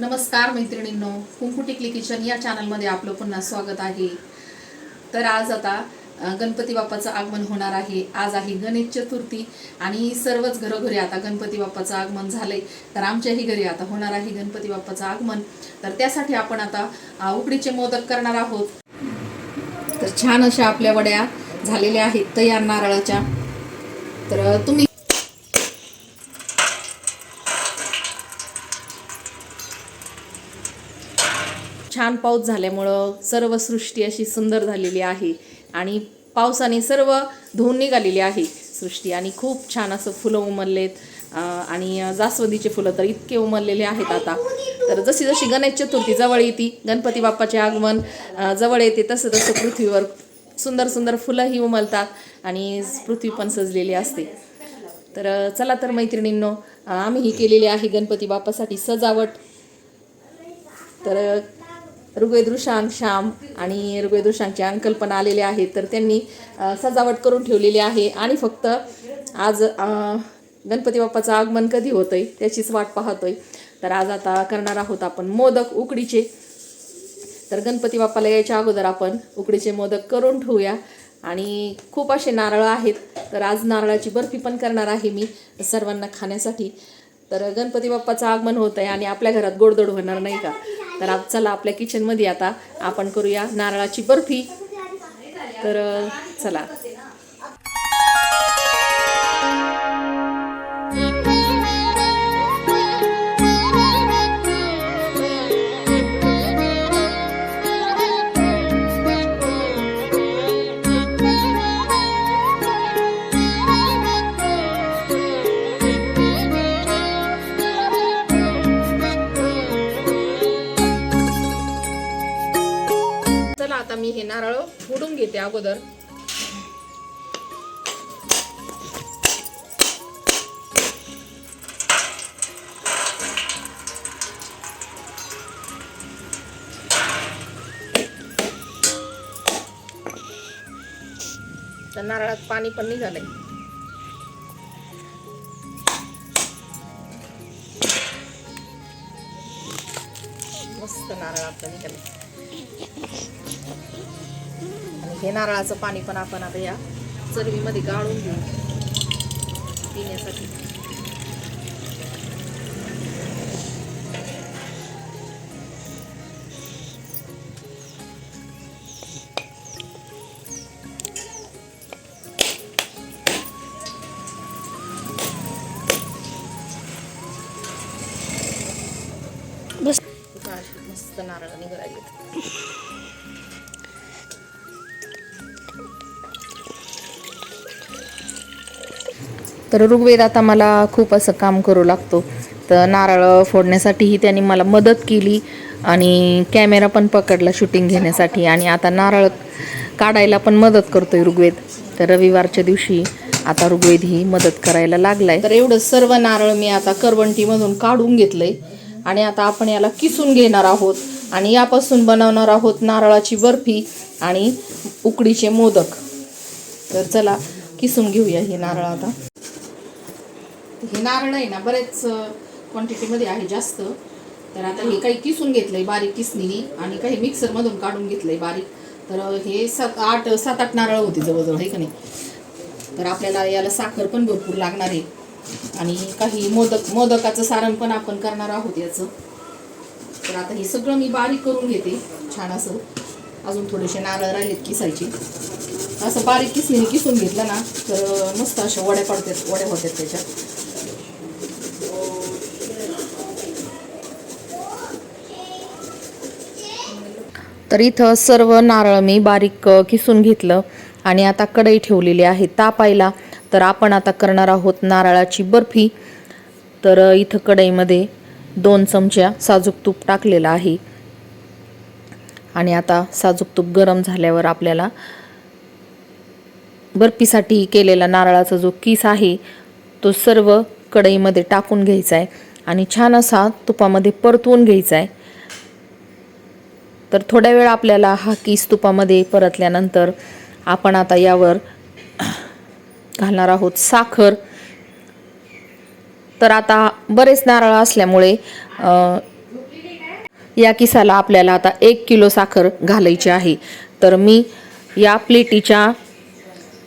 नमस्कार मैत्रिणींनो कुंकू टिकली किचन या चॅनलमध्ये आपलं पुन्हा स्वागत आहे. तर आज आता गणपती बाप्पाचं आगमन होणार आहे. आज आहे गणेश चतुर्थी आणि सर्वच घरोघरी आता गणपती बाप्पाचं आगमन झालंय. तर आमच्याही घरी आता होणार आहे गणपती बाप्पाचं आगमन. तर त्यासाठी आपण आता उकडीचे मोदक करणार आहोत. तर छान अशा आपल्या वड्या झालेल्या आहेत तयार नारळाच्या. तर तुम्ही छान पाऊस झाल्यामुळं सर्व सृष्टी अशी सुंदर झालेली आहे आणि पावसाने सर्व धुवून निघालेली आहे सृष्टी. आणि खूप छान असं फुलं उमललेत. आणि जास्वंदीचे फुलं तर इतके उमललेले आहेत आता. तर जशी जशी गणेश चतुर्थी जवळ येते गणपती बाप्पाचे आगमन जवळ येते तसं तसं पृथ्वीवर सुंदर सुंदर फुलंही उमलतात आणि पृथ्वी पण सजलेली असते. तर चला तर मैत्रिणींनो आम्हीही केलेली आहे गणपती बाप्पासाठी सजावट. तर ऋग्वेद श्याम आणि ऋग्वेद अंकल्पना आलेल्या आलेले आहेत तर त्यांनी सजावट करून ठेवलेली आहे. आणि फक्त आज गणपती बाप्पाचं आगमन कधी होतं आहे त्याचीच वाट पाहतोय. तर आज आता करणार आहोत आपण मोदक उकडीचे. तर गणपती बाप्पाला यायच्या अगोदर आपण उकडीचे मोदक करून ठेवूया. आणि खूप असे नारळ आहेत तर आज नारळाची बर्फी पण करणार आहे मी सर्वांना खाण्यासाठी. तर गणपती बाप्पाचं आगमन होत आहे आणि आपल्या घरात गोडदोड होणार नाही का? तर आप चला आपल्या किचनमध्ये आता आपण करूया नारळाची बर्फी. तर चला. अगोदर. तर नारळात पाणी पण निघालंय. मस्त नारळ आपलं निघालंय आणि हे नारळाचं पाणी पण आपण आता या चरवीमध्ये गाळून घेऊ. पिण्यासाठी. बस. मस्त नारळ निघाले तर ऋग्वेद आता मला खूप असं काम करू लागतो. तर नारळ फोडण्यासाठीही त्यांनी मला मदत केली आणि कॅमेरा पण पकडला शूटिंग घेण्यासाठी. आणि आता नारळ काढायला पण मदत करतोय ऋग्वेद. तर रविवारच्या दिवशी आता ऋग्वेद ही मदत करायला लागलाय. तर एवढं सर्व नारळ मी आता करवंटीमधून काढून घेतलंय. आणि आता आपण याला किसून घेणार आहोत. आणि यापासून बनवणार आहोत नारळाची बर्फी आणि उकडीचे मोदक. तर चला किसून घेऊया हे नारळ आता. हे नारळ आहे ना बरेच क्वांटिटीमध्ये आहे जास्त. तर आता हे काही किसून घेतलंय बारीक किसणीने आणि काही मिक्सरमधून काढून घेतलंय बारीक. तर हे सात आठ सात आठ नारळ होते जवळजवळ आहे का नाही? तर आपल्याला याला साखर पण भरपूर लागणार आहे. आणि काही मोदक मोदकाचं सारण पण आपण करणार आहोत याचं. तर आता हे सगळं मी बारीक करून घेते छान असं. अजून थोडेसे नारळ राहिलेत किसायचे. असं बारीक किसणीने किसून घेतलं ना तर मस्त अशा वड्या पडतात वड्या होत्यात त्याच्यात. तर इथं सर्व नारळ मी बारीक किसून घेतलं आणि आता कढई ठेवलेली आहे तापायला. तर आपण आता करणार आहोत नारळाची बर्फी. तर इथं कढईमध्ये दोन चमच्या साजूक तूप टाकलेलं आहे. आणि आता साजूक तूप गरम झाल्यावर आपल्याला बर्फीसाठी केलेला नारळाचा जो किस आहे तो सर्व कढईमध्ये टाकून घ्यायचा आहे. आणि छान असा तुपामध्ये परतवून घ्यायचा आहे. तर थोड्या वेळ आपल्याला हा किस तुपामध्ये परतल्यानंतर आपण आता यावर घालणार आहोत साखर. तर आता बरेच नारळ असल्यामुळे या किसाला आपल्याला आता एक किलो साखर घालायची आहे. तर मी या प्लेटीच्या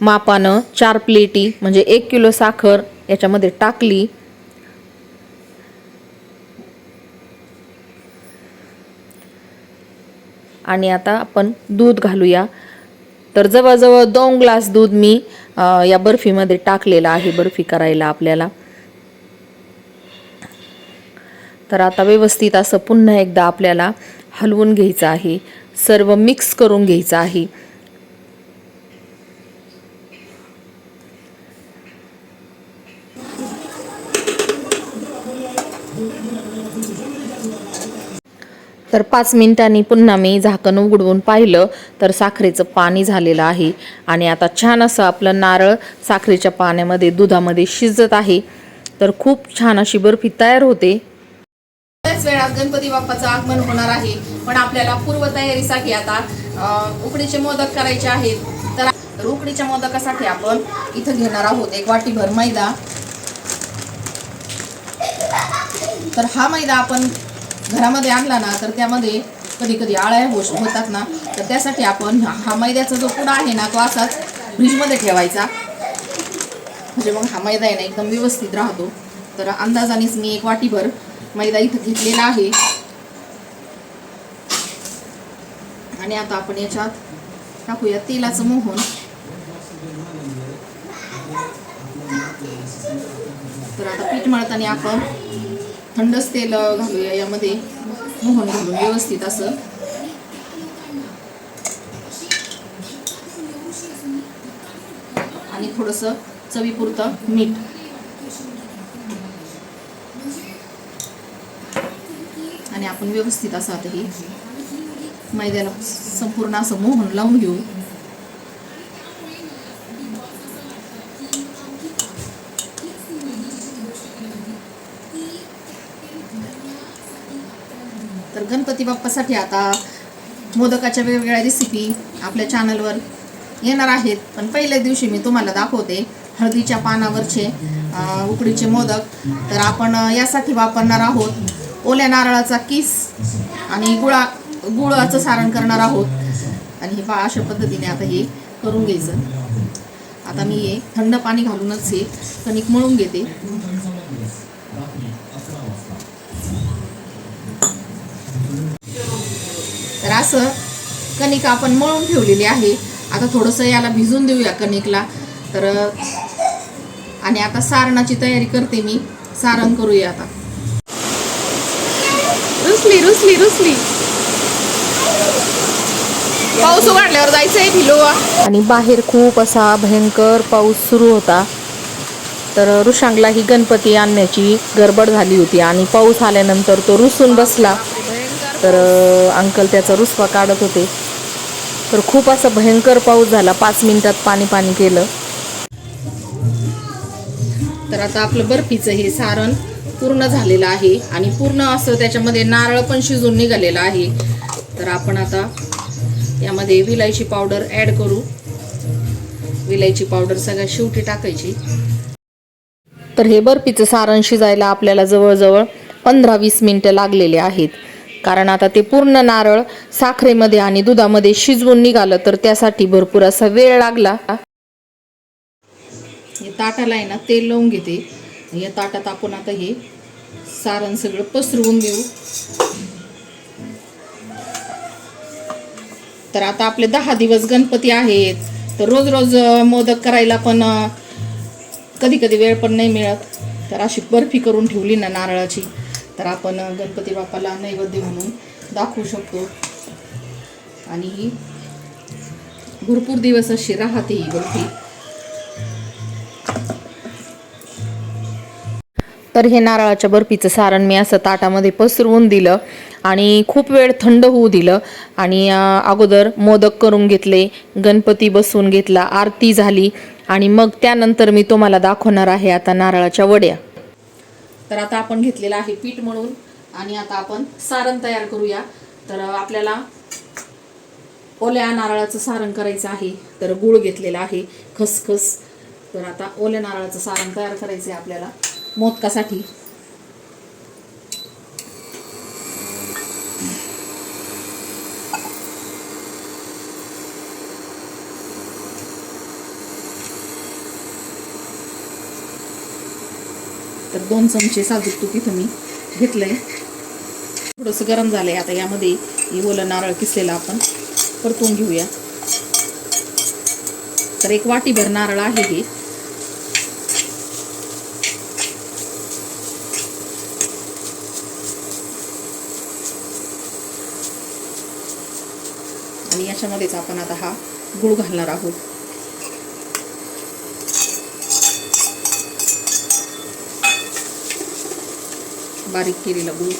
मापानं चार प्लेटी म्हणजे एक किलो साखर याच्यामध्ये टाकली. आणि आता आपण दूध घालूया. तर जवळजवळ दोन ग्लास दूध मी या बर्फीमध्ये टाकलेलं आहे बर्फी करायला आपल्याला. तर आता व्यवस्थित असं पुन्हा एकदा आपल्याला हलवून घ्यायचं आहे. सर्व मिक्स करून घ्यायचं आहे. तर पाच मिनिटांनी पुन्हा मी झाकण उघडवून पाहिलं तर साखरेचं पाणी झालेलं आहे. आणि आता छान असं आपलं नारळ साखरेच्या पाण्यामध्ये दुधामध्ये शिजत आहे. तर खूप छान अशी बर्फी तयार होते. बऱ्याच वेळात गणपती बाप्पाचं आगमन होणार आहे पण आपल्याला पूर्वतयारीसाठी आता उकडीचे मोदक करायचे आहेत. तर तर उकडीच्या मोदकासाठी आपण इथं घेणार आहोत एक वाटीभर मैदा. तर हा मैदा आपण घरामध्ये आणला ना तर त्यामध्ये कधी कधी आळ्या होश होतात ना. तर त्यासाठी आपण हा हा मैद्याचा जो पुडा आहे ना तो असाच फ्रीजमध्ये ठेवायचा. म्हणजे मग हा मैदा आहे ना एकदम व्यवस्थित राहतो. तर अंदाजानेच मी एक वाटीभर मैदा इथं घेतलेला आहे. आणि आता आपण याच्यात टाकूया तेलाचं मोहन. तर आता पीठ मळताना आपण थंडच तेल घालूया यामध्ये मोहन घालून व्यवस्थित असं. आणि थोडंसं चवीपुरतं मीठ. आणि आपण व्यवस्थित असं आता ही मैद्याला संपूर्ण असं मोहन लावून घेऊ तर गणपती बाप्पासाठी आता मोदकाच्या वेगवेगळ्या रेसिपी आपल्या चॅनलवर येणार आहेत. पण पहिल्या दिवशी मी तुम्हाला दाखवते हळदीच्या पानावरचे उकडीचे मोदक. तर आपण यासाठी वापरणार आहोत ओल्या नारळाचा किस आणि गुळा गुळाचं सारण करणार आहोत. आणि हे पा अशा पद्धतीने आता हे करून घ्यायचं. आता मी हे थंड पाणी घालूनच हे कणिक मळून घेते तर असं कणिक आपण मळून ठेवलेली आहे. आता थोडंसं याला भिजून देऊया कणिकला. तर आणि आता सारणाची तयारी करते मी. सारण करूया आता. रुसली रुसली रुसली. पाऊस उघडल्यावर जायचंय भिलोवा आणि बाहेर खूप असा भयंकर पाऊस सुरू होता. तर रुशांगला ही गणपती आणण्याची गडबड झाली होती आणि पाऊस आल्यानंतर तो रुसून बसला. तर अंकल त्याचा रुसवा काढत होते. तर खूप असा भयंकर पाऊस झाला. पाच मिनिटात पाणी पाणी केलं. तर आता आपलं बर्फीचं हे सारण पूर्ण झालेलं आहे. आणि पूर्ण असं त्याच्यामध्ये नारळ पण शिजून निघालेलं आहे. तर आपण आता यामध्ये विलायची पावडर ॲड करू. विलायची पावडर सगळ्यात शेवटी टाकायची. तर हे बर्फीचं सारण शिजायला आपल्याला जवळजवळ पंधरा वीस मिनटं लागलेले आहेत. कारण आता ते पूर्ण नारळ साखरेमध्ये आणि दुधामध्ये शिजवून निघालं तर त्यासाठी भरपूर असा वेळ लागला. या ताटाला आहे ना तेल लावून घेते. या ताटात आपण आता हे सारण सगळं पसरवून देऊ तर आता आपले दहा दिवस गणपती आहेत. तर रोज रोज मोदक करायला पण कधी कधी वेळ पण नाही मिळत. तर अशी बर्फी करून ठेवली ना नारळाची. तर आपण गणपती बाप्पाला नैवेद्य म्हणून दाखवू शकतो. आणि ही भरपूर दिवस अशी राहते ही बर्फी तर हे नारळाच्या बर्फीचं सारण मी असं ताटामध्ये पसरवून दिलं आणि खूप वेळ थंड होऊ दिलं. आणि अगोदर मोदक करून घेतले गणपती बसवून घेतला आरती झाली आणि मग त्यानंतर मी तुम्हाला दाखवणार आहे आता नारळाच्या वड्या. तर आता आपण घेतलेलं आहे पीठ म्हणून आणि आता आपण सारण तयार करूया. तर आपल्याला ओल्या नारळाचं सारण करायचं आहे. तर गूळ घेतलेला आहे. खसखस. तर आता ओल्या नारळाचं सारण तयार करायचं आहे आपल्याला. मोदकासाठी. दोन चमचे साजूक तूप इथं मी घेतलंय. थोडंसं गरम झालंय आता यामध्ये. ओलं नारळ किसलेलं आपण. परतून घेऊया. तर एक वाटीभर नारळ आहे हे. आणि याच्यामध्येच आपण आता हा गुळ घालणार आहोत. बारीक केलेला गुळ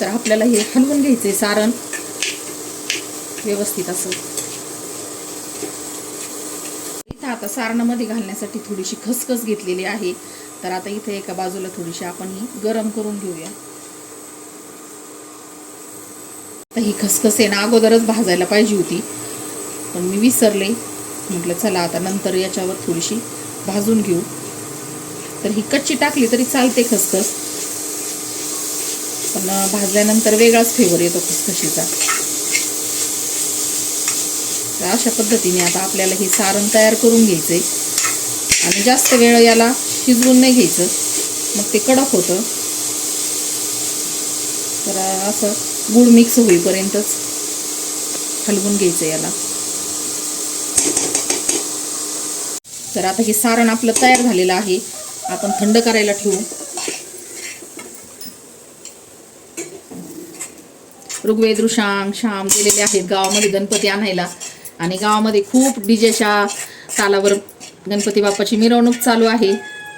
तर आपल्याला हे हलवून घ्यायचंय सारण. व्यवस्थित असं. इथं आता सारणामध्ये घालण्यासाठी थोडीशी खसखस घेतलेली आहे. तर आता इथे एका बाजूला थोडीशी आपण ही गरम करून घेऊया. तर ही खसखस आहे ना अगोदरच भाजायला पाहिजे होती. पण मी विसरले. म्हटलं चला आता नंतर याच्यावर थोडीशी भाजून घेऊ. तर ही कच्ची टाकली तरी चालते खसखस. पण भाजल्यानंतर वेगळाच फ्लेवर येतो खसखशीचा. तर अशा पद्धतीने आता आपल्याला हे सारण तयार करून घ्यायचंय. आणि जास्त वेळ याला शिजवून नाही घ्यायचं. मग ते कडक होतं. तर असं गुळ मिक्स होईपर्यंतच हलवून घ्यायचं याला. तर आता हे सारण आपलं तयार झालेलं आहे. आपण थंड करायला ठेवू. ऋग्वेद ऋषांग श्याम गेलेले आहेत. गावामध्ये गणपती आणायला. आणि गावामध्ये खूप डीजेच्या तालावर गणपती बाप्पाची मिरवणूक चालू आहे.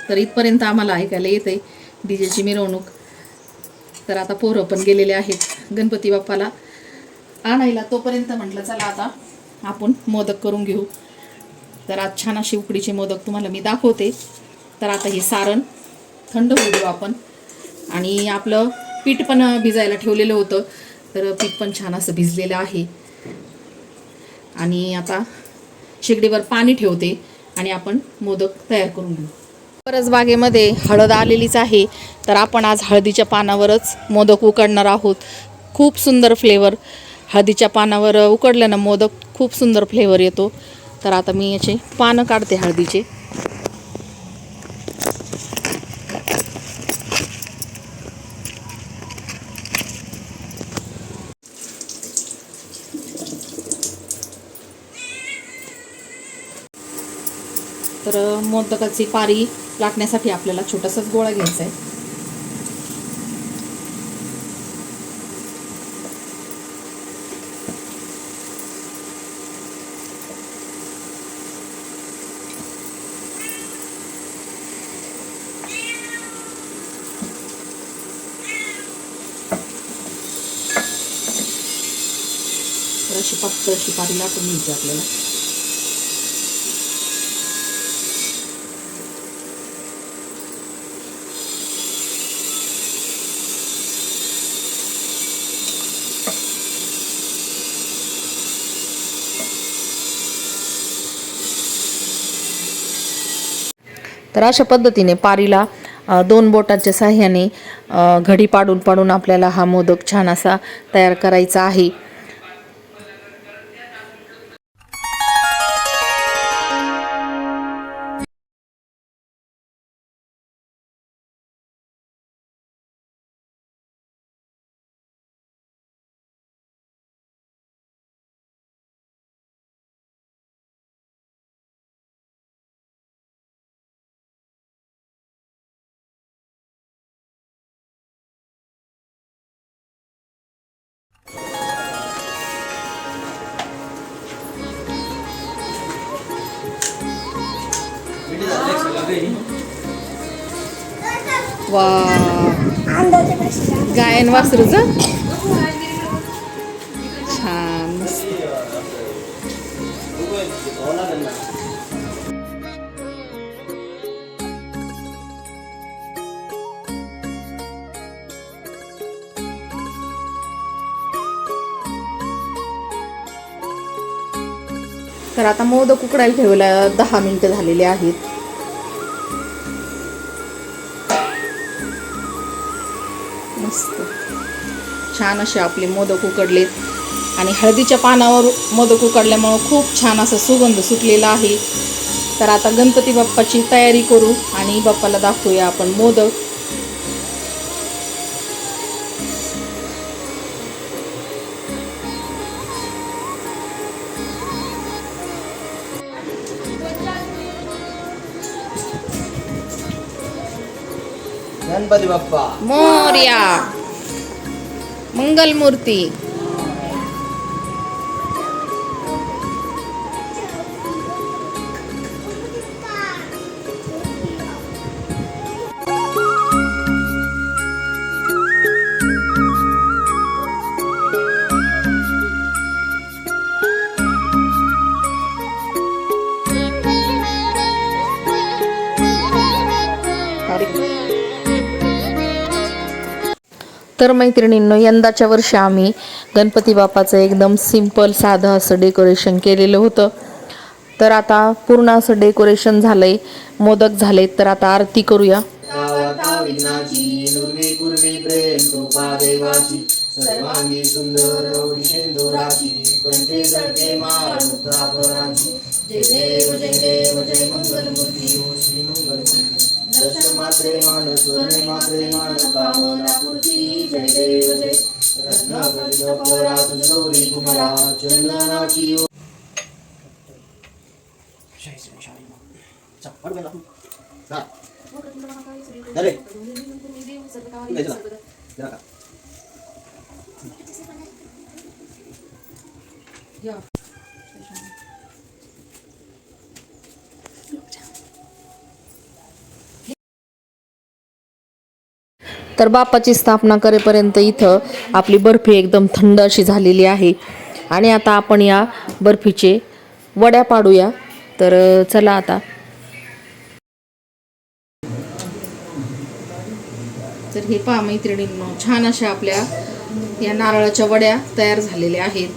तर इथपर्यंत आम्हाला ऐकायला येते डीजेची मिरवणूक. तर आता पोरं पण गेलेले आहेत गणपती बाप्पाला आणायला. तोपर्यंत म्हटलं चला आता आपण मोदक करून घेऊ. तर आज छान अशी उकडीचे मोदक तुम्हाला मी दाखवते. तर आता हे सारण थंड होऊ देऊ आपण. आणि आपलं पीठ पण भिजायला ठेवलेलं होतं. तर पीठ पण छान असं भिजलेलं आहे. आणि आता शेगडीवर पाणी ठेवते आणि आपण मोदक तयार करून घेऊ. परस बागेमध्ये हळद आलेलीच आहे. तर आपण आज हळदीच्या पानावरच मोदक उकडणार आहोत. खूप सुंदर फ्लेवर हळदीच्या पानावर उकडल्यानं मोदक खूप सुंदर फ्लेवर येतो. तर आता मी याचे पानं काढते हळदीचे. तर मोदकाची पारी लाटण्यासाठी आपल्याला छोटासाच गोळा घ्यायचा आहे तर अशी पातळ अशी लाटून घ्यायची आपल्याला. तर अशा पद्धतीने पारीला दोन बोटांच्या साह्याने घडी पाडून पाडून आपल्याला हा मोदक छान असा तयार करायचा आहे. वा. गायन वासरूच छान. तर आता मोदक उकडायला ठेवायला दहा मिनिटं झालेले आहेत. छान असे आपले मोदक उकडलेत. आणि हळदीच्या पानावर मोदक उकडल्यामुळं खूप छान असा सुगंध सुटलेला आहे. तर आता गणपती बाप्पाची तयारी करू आणि बाप्पाला दाखवूया आपण मोदक. गणपती बाप्पा. मोर्या. मंगलमूर्ती तर मैत्रिणींनो यंदाच्या वर्षी आम्ही गणपती बाप्पाचं एकदम सिंपल साधं असं डेकोरेशन केलेलं होतं. तर आता पूर्ण असं डेकोरेशन झालंय मोदक झाले तर आता आरती करूया. सर्वांगी सुंदर शेंदुराची कंठे जय देव जय देव जय मंगलमूर्ती ओ हो श्री मंगलमूर्ती. दर्शन मात्रे मान स्वर्णे मात्रे मान कामना रत्नाकरी परात गौरी कुमारा चंदनाची तर बापाची स्थापना करेपर्यंत इथं आपली बर्फी एकदम थंड अशी झालेली आहे. आणि आता आपण या बर्फीचे वड्या पाडूया. तर चला आता. तर हे पहा मैत्रिणींनो छान अशा आपल्या या नारळाच्या वड्या तयार झालेल्या आहेत.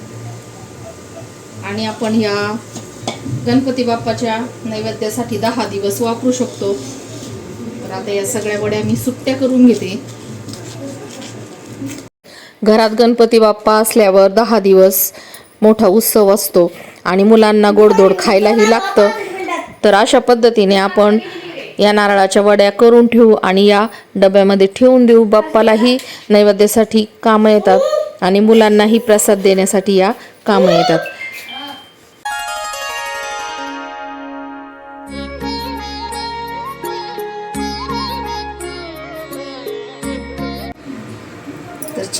आणि आपण या गणपती बाप्पाच्या नैवेद्यासाठी दहा दिवस वापरू शकतो. तर आता या सगळ्या वड्या मी सुट्ट्या करून घेते. घरात गणपती बाप्पा असल्यावर दहा दिवस मोठा उत्सव असतो आणि मुलांना गोडधोड खायलाही लागतं. तर अशा पद्धतीने आपण या नारळाच्या वड्या करून ठेवू आणि या डब्यामध्ये ठेवून देऊ. बाप्पालाही नैवेद्यासाठी कामं येतात आणि मुलांनाही प्रसाद देण्यासाठी या कामं येतात.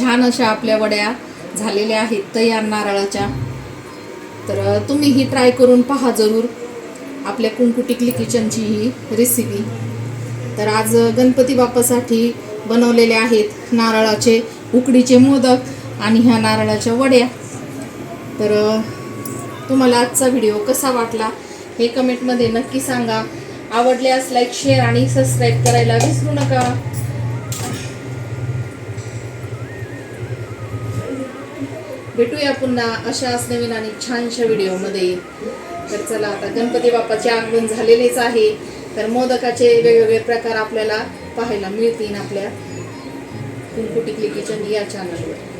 छान अशा आपल्या वड्या झालेल्या आहेत तयार नारळाच्या. तर तुम्ही ही ट्राय करून पहा जरूर आपल्या कुंकू टिकली किचनची ही रेसिपी तर आज गणपती बाप्पासाठी बनवलेले आहेत नारळाचे उकडीचे मोदक आणि ह्या नारळाच्या वड्या. तर तुम्हाला आजचा व्हिडिओ कसा वाटला हे कमेंटमध्ये नक्की सांगा. आवडल्यास लाईक शेअर आणि सबस्क्राईब करायला विसरू नका. भेटूया पुन्हा अशाच नवीन आणि छानशा व्हिडिओमध्ये. तर चला आता गणपती बाप्पाचे आगमन झालेलेच आहे. तर मोदकाचे वेगवेगळे प्रकार आपल्याला पाहायला मिळतील आपल्या कुंकू टिकली किचन या चॅनलवर